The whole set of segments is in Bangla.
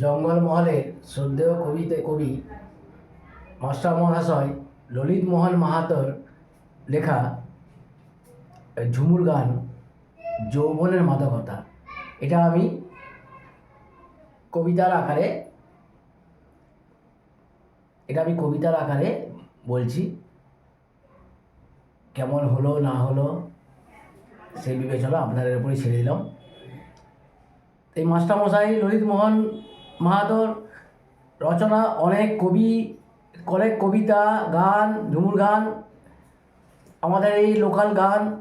জঙ্গলমহলের শ্রদ্ধেয় কবিতে কবি মাস্টার মহাশয় ললিত মোহন মাহাতোর লেখা ঝুমুর গান, যৌবনের মাদকতা। এটা আমি কবিতার আকারে, এটা আমি কবিতার আকারে বলছি। কেমন হলো, না হলো, সেই বিবেচনা আপনাদের উপরে ছেড়ে দিলাম। এই মাস্টারমশাই ললিত মোহন মাহাতোর রচনা, অনেক কবি অনেক কবিতা, গান, ঝুমুর গান, আমাদের এই লোকাল গান,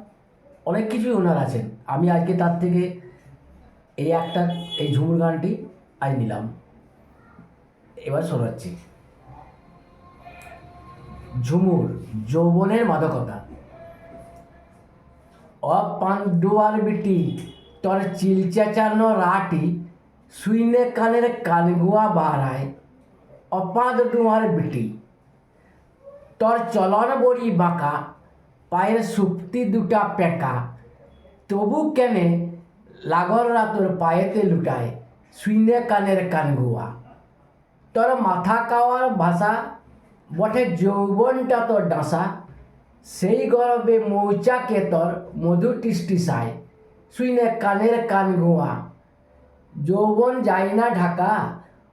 অনেক কিছুই ওনার আছেন আমি আজকে তার থেকে এই একটা, এই ঝুমুর গানটি আজ নিলাম। এবার শোনাচ্ছি। ঝুমুর যৌবনের মাদকতা। অপান্ডুয়ার বিটি, তোর চিলচেচানো রাটি শুইনে কানের কানগুয়া বাড়ায় অপাদ ডুয়ার বিটি তোর চলন বড়ি বাঁকা পায়ের সুপ্তি দুটা পেকা তবু কেনে লাগররা তোর পায়েতে লুটায় শুইনে কানের কানগুয়া তোর মাথা কাওয়ার ভাষা বটে যৌবনটা তোর ডাঁসা সেই গর্বে মৌচাকে তোর মধু টিসটিসায় শুইনে কানের কান গোয়া যৌবন যায় না ঢাকা,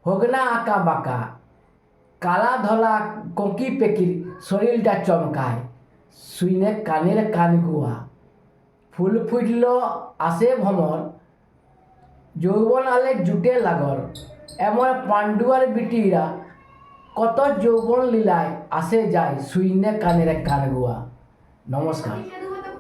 হোক না আঁকা বাঁকা, কালা ধলা কঁকি পেকির শরীরটা চমকায়, শুইনে কানের কান গুয়া। ফুল ফুটল আসে ভ্রমর, যৌবন আলে জুটে লাগর। এমন পাণ্ডুয়ার বিটিরা কত যৌবন লীলায় আসে যায়, শুইনে কানের কান গুয়া। নমস্কার।